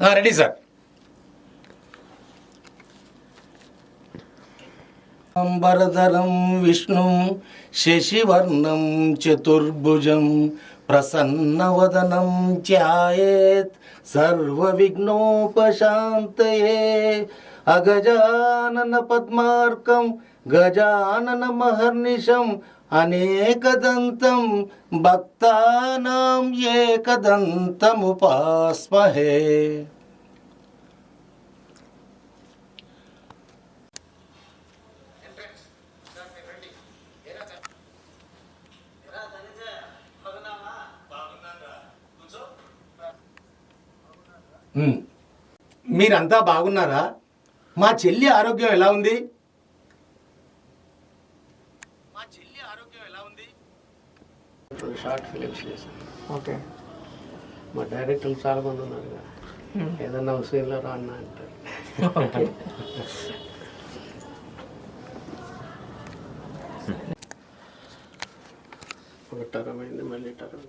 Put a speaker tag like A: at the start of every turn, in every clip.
A: Ready sir. అంబరధరం Vishnu శశివర్ణం చతుర్భుజం ప్రసన్నవదనం ధ్యాయేత్ సర్వవిఘ్నోపశాంతయే అగజానన పద్మార్కం గజానన మహర్నిశం అనేకదంతం భక్తానాం ఏకదంతముపాస్మహే మీరంతా బాగున్నారా? మా చెల్లి ఆరోగ్యం ఎలా ఉంది మా చెల్లి ఆరోగ్యం ఎలా ఉంది
B: షార్ట్ ఫిలిమ్స్ చేశాను.
C: ఓకే.
B: మా డైరెక్టర్లు చాలా మంది ఉన్నారు కదా. ఏదన్నా సీన్లో రా అన్న అంటారు. ఒక టర్మ్ అయింది మళ్ళీ టర్మ్.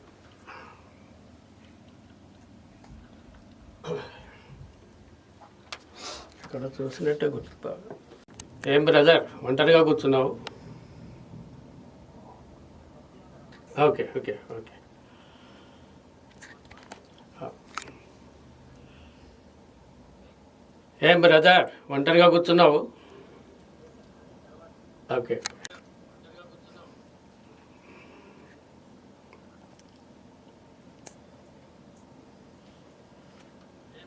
B: ఇక్కడ చూసినట్టే గుర్తు ఏం బ్రదర్ ఒంటరిగా కూర్చున్నావు? ఓకే ఓకే ఓకే ఏం బ్రదర్ ఒంటరిగా కూర్చున్నావు? ఓకే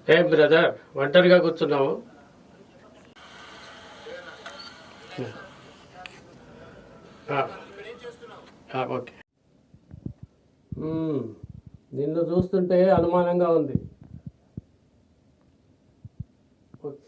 B: ఏం బ్రదర్ ఒంటరిగా కూర్చున్నావు? Ah. Ah, ఓకే నిన్ను చూస్తుంటే అనుమానంగా ఉంది ఓకే.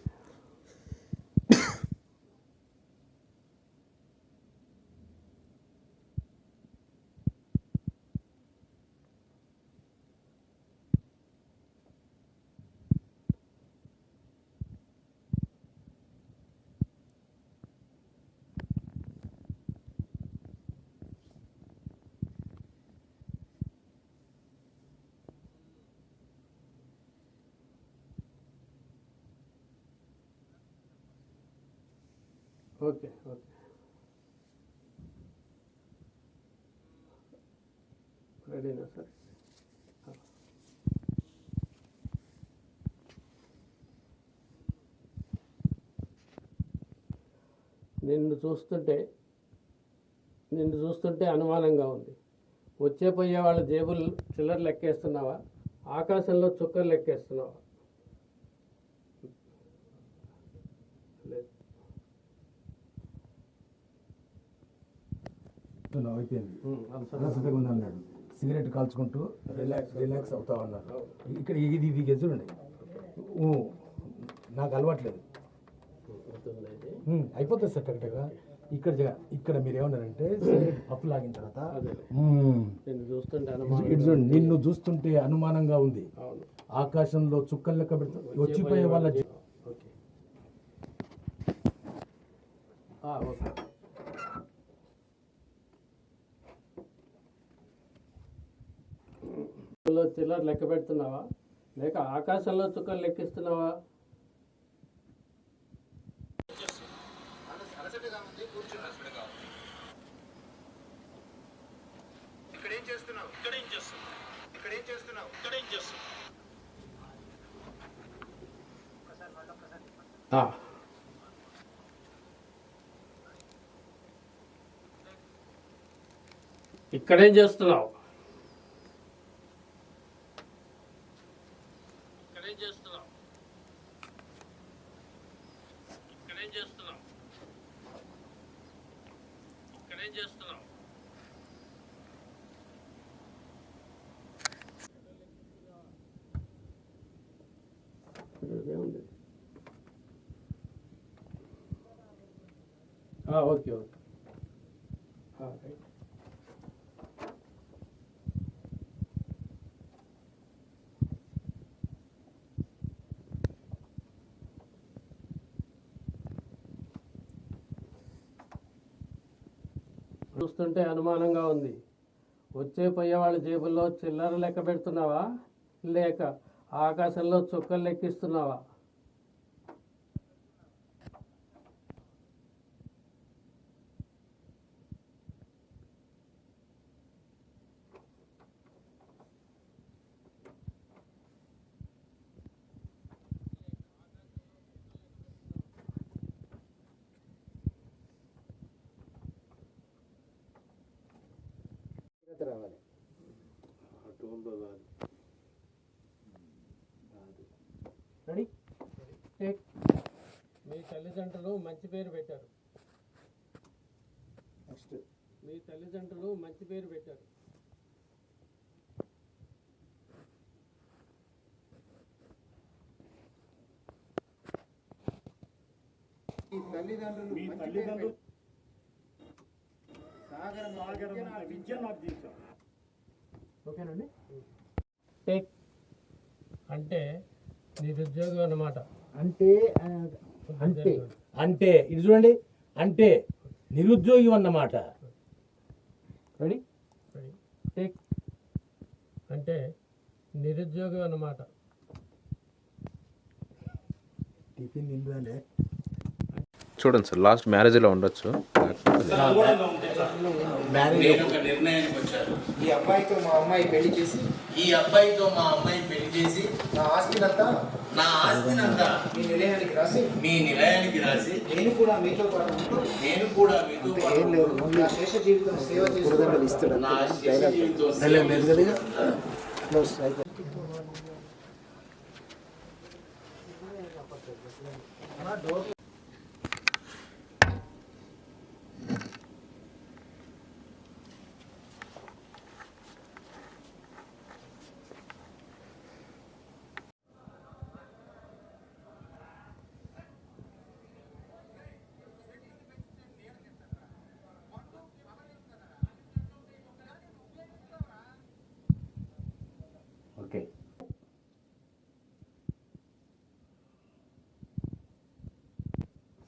B: Okay okay. రెడీనా సార్? నిన్ను చూస్తుంటే నిన్ను చూస్తుంటే అనుమానంగా ఉంది. వచ్చే పోయే వాళ్ళ జేబులు చిల్లర లెక్కేస్తున్నావా? ఆకాశంలో చుక్కలు లెక్కేస్తున్నావా లేదు
D: చెప్తున్నావు అయిపోయింది. అలసటగా ఉంది అన్నాడు సిగరెట్ కాల్చుకుంటూ రిలాక్స్ రిలాక్స్ అవుతా ఉన్నారు. ఇక్కడ ఇది ఇది చూడండి నాకు అలవాట్లేదు. అయిపోతుంది సార్ కరెక్ట్గా ఇక్కడ ఇక్కడ మీరు ఏమన్నారంటే సిగరెట్ పప్పు లాగిన తర్వాత
B: చూస్తుంటే
D: ఇటు
B: అనుమానం
D: చూడండి నిన్ను చూస్తుంటే అనుమానంగా ఉంది. ఆకాశంలో చుక్కలు లెక్క పెడుతూ వచ్చిపోయే వాళ్ళ
B: ఓకే ఆ, ఓకే లో చిల్లర లెక్క పెడుతున్నావా? లేక ఆకాశంలో చుక్కలు లెక్కిస్తున్నావా?
A: ఇక్కడేం చేస్తున్నావు ఇక్కడేం చేస్తున్నావు ఇక్కడేం చేస్తున్నావు ఇక్కడేం చేస్తున్నావు
B: ఆ. ఇక్కడేం చేస్తున్నావు ఇక్కడేం చేస్తున్నావు ఇక్కడేం చేస్తున్నావు ఇక్కడేం చేస్తున్నావు ఏముంది ఆ, ఓకే ఓకే ఆ, రైట్ చూస్తుంటే అనుమానంగా ఉంది. వచ్చే పోయే వాళ్ళ జేబుల్లో చిల్లర లెక్క పెడుతున్నావా? లేక ఆకాశంలో చుక్కలు లెక్కిస్తున్నావా? రెడీ టేక్ మీ తల్లిదండ్రులు మంచి పేరు పెట్టారు. మీ తల్లిదండ్రులు మంచి పేరు పెట్టారు.
E: మీ తల్లిదండ్రులు
F: మీ
E: మంచి
F: తల్లిదండ్రులు
E: పేరు సాగరం
F: సాగరమంత విద్య నాకు తీశారు
B: ఓకేనండి? టేక్ అంటే నిరుద్యోగం అన్నమాట.
D: అంటే అంటే. అంటే ఇది చూడండి. అంటే నిరుద్యోగి అన్నమాట.
B: రెడీ రెడీ టేక్ అంటే నిరుద్యోగం అన్నమాట.
D: టిఫిన్ నిండాలే
G: చూడండి సార్ లాస్ట్ మ్యారేజ్లో ఉండొచ్చు.
E: ఈ అబ్బాయితో మా అమ్మాయి పెళ్ళి చేసి
A: ఈ అబ్బాయితో మా అమ్మాయి పెళ్ళి చేసి
E: నా ఆస్తినంతా
A: నా ఆస్తినంతా
E: మీ నిలయానికి రాసి
A: మీ నిలయానికి రాసి
E: నేను కూడా మీతో పాటు ఉంటూ
A: నేను కూడా మీతో పాటు
E: నా శేష జీవితం సేవ చేస్తూ
A: నా శిష్య జీవితం
D: ఓకే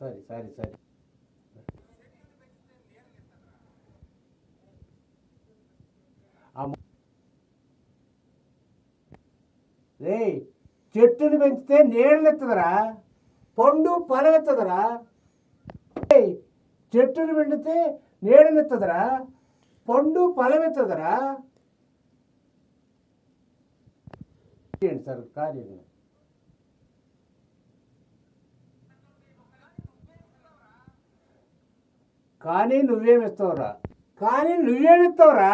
D: సరే సరే సరే. రే చెట్టుని పెంచితే నీళ్ళెత్తదరా పండు పలవెత్తదరా ఏయ్, చెట్టుని పెంచితే నీడనెత్తదరా పండు పలవెత్తదరా ఏంటి సార్ కార్యం? కానీ నువ్వేమిస్తావురా కానీ నువ్వేమిస్తావురా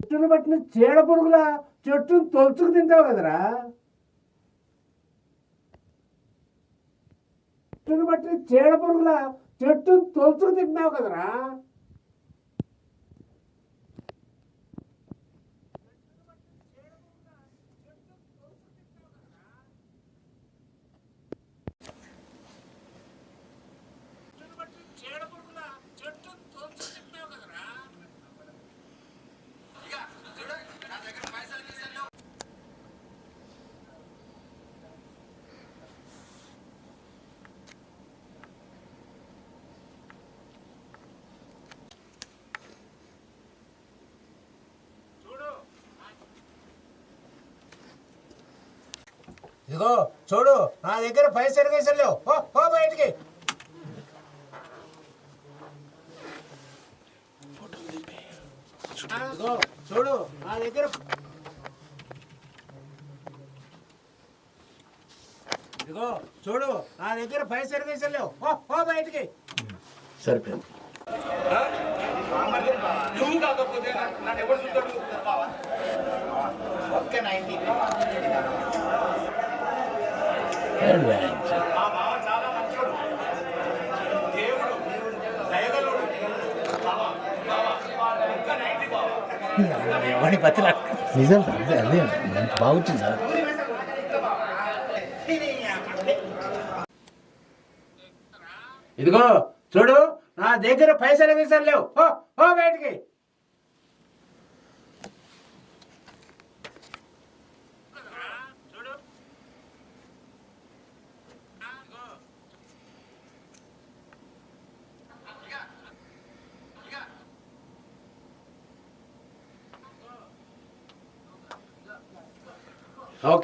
D: చెట్టును పట్టిన చీడ పురుగుల చెట్టును తొలుచుకు తింటావు కదరా? చెట్టును పట్టిన చీడ పురుగుల చెట్టును తొలుచుకు తింటున్నావు కదరా? ఇదిగో చూడు నా దగ్గర పైసలు పైసలు లేవు. పో బయటికి చూడు నా దగ్గర ఇదిగో చూడు నా దగ్గర పైసలు పైసలు లేవు. పో బయటికి సరిపోయింది.
E: నువ్వు కాకపోతే నా- నన్ను ఎవరు చూస్తాడు? ఒక్క నైన్టీ మా మామ చాలా మంచోడు దేవుడు దయగలుడు బావా బావా ఒక్క నైన్టీ
D: ఎవరి పత్తిలా. నిజం అదే అదే. బాగుంటుంది? సార్ ఇదిగో చూడు నా దగ్గర పైసలు పైసలు లేవు. పో పో బయటికి.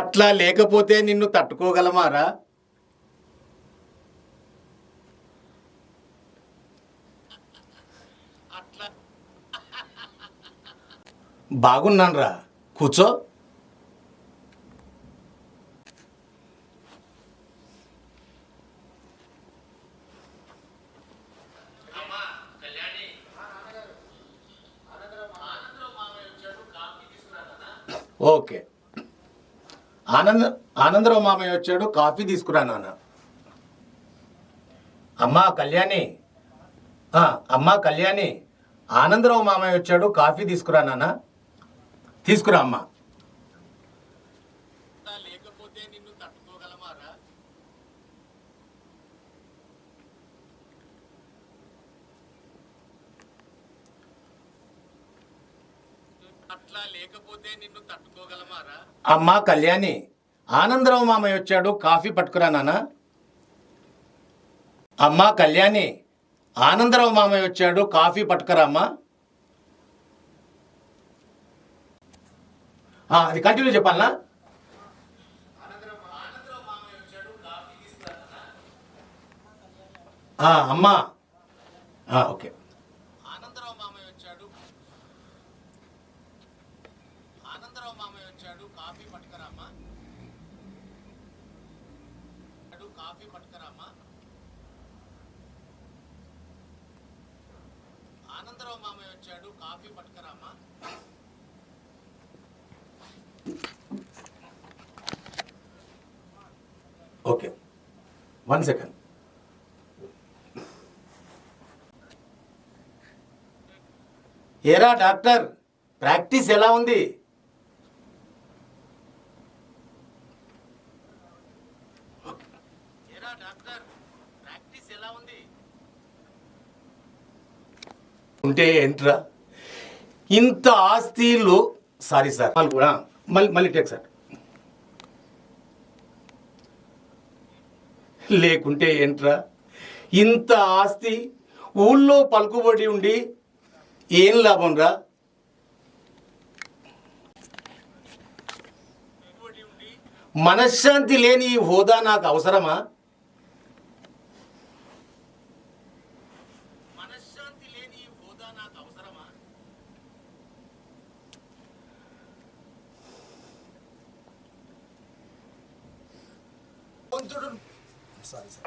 A: అట్లా లేకపోతే నిన్ను తట్టుకోగలమారా? బాగున్నానరా. కూర్చో. ఓకే. ఆనంద ఆనందరావు మామయ్య వచ్చాడు కాఫీ తీసుకురా నాన్న. అమ్మా కళ్యాణి. అమ్మా కళ్యాణి. ఆనందరావు మామయ్య వచ్చాడు కాఫీ తీసుకురా నాన్న. తీసుకురా అమ్మా లేకపోతే నిన్ను తట్టుకోగలమారా అట్లా లేకపోతే నిన్ను తట్టుకోగలమారా అమ్మా కళ్యాణి ఆనందరావు మామయ్య వచ్చాడు కాఫీ పట్టుకురా నాన్న. అమ్మా కళ్యాణి ఆనందరావు మామయ్య వచ్చాడు కాఫీ పట్టుకురా అమ్మా. అది కంటిన్యూ చెప్పాలనా? అమ్మా. ఓకే. ఆనందరావు మామయ్య వచ్చాడు ఆనందరావు మామయ్య వచ్చాడు కాఫీ పట్టుకురామ్మా. కాఫీ పట్టుకురామా ఆనందరావు మామయ్య వచ్చాడు కాఫీ పట్టుకురామ్మా. ఓకే. వన్ సెకండ్ ఏరా డాక్టర్ ప్రాక్టీస్ ఎలా ఉంది ఏరా డాక్టర్ ప్రాక్టీస్ ఎలా ఉంది ఉంటే ఏంట్రా? ఇంత ఆస్తిలు సారీ సార్ వాళ్ళు కూడా మళ్ళీ మళ్ళీ టేక్ సార్ లేకుంటే ఏంట్రా? ఇంత ఆస్తి ఊళ్ళో పలుకుబడి ఉండి ఏం లాభం రా మనశ్శాంతి లేని ఈ హోదా నాకు అవసరమా మనశ్శాంతి లేని ఈ హోదా నాకు అవసరమా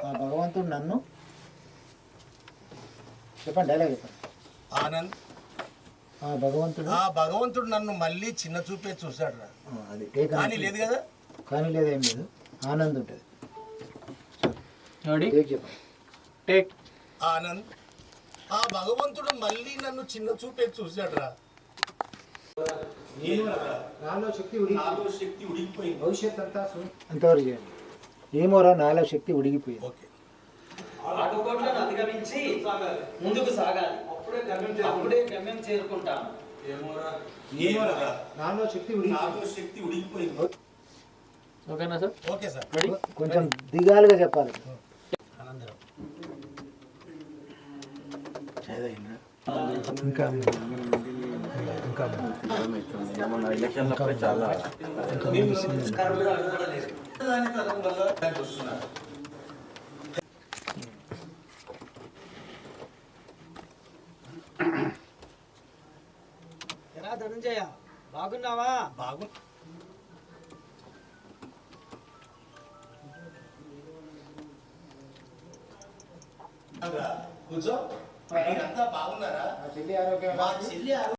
E: ఆ భగవంతుడు నన్ను. చెప్పండి డైలాగ్ చెప్పండి.
A: ఆనంద్.
E: ఆ భగవంతుడు.
A: ఆ భగవంతుడు నన్ను మళ్ళీ చిన్న చూపే చూశాడు రా
E: అది టేక్
A: కానీ లేదు కదా?
E: కానీ లేదు ఏం లేదు. ఆనంద్ ఉంటుంది. టేక్ చెప్పండి.
B: టేక్.
A: ఆనంద్. ఆ భగవంతుడు మళ్ళీ నన్ను చిన్న చూపే చూశాడు రా
E: నాలో శక్తి ఉడిగి
A: నాలో శక్తి ఉడికిపోయింది.
E: భవిష్యత్ అంతా అంతవరకు చేయండి. ఏమోరా నాలో శక్తి ఉడిగిపోయింది.
H: అధిగమించి ముందుకు సాగాలి. అప్పుడే గమ్యం చేరుకుంటాం.
A: ఏమోరా?
E: నాలో శక్తి
A: శక్తి ఉడికిపోయింది
B: ఓకేనా సార్?
A: Okay sir.
E: కొంచెం దిగాలుగా చెప్పాలి.
D: ఇంకా ఇంకా
H: ఎలా ధనంజయ బాగున్నావా
A: బాగు కూర్చో మీరంతా బాగున్నారా
E: చెల్లి ఆరోగ్యం
A: మా చెల్లి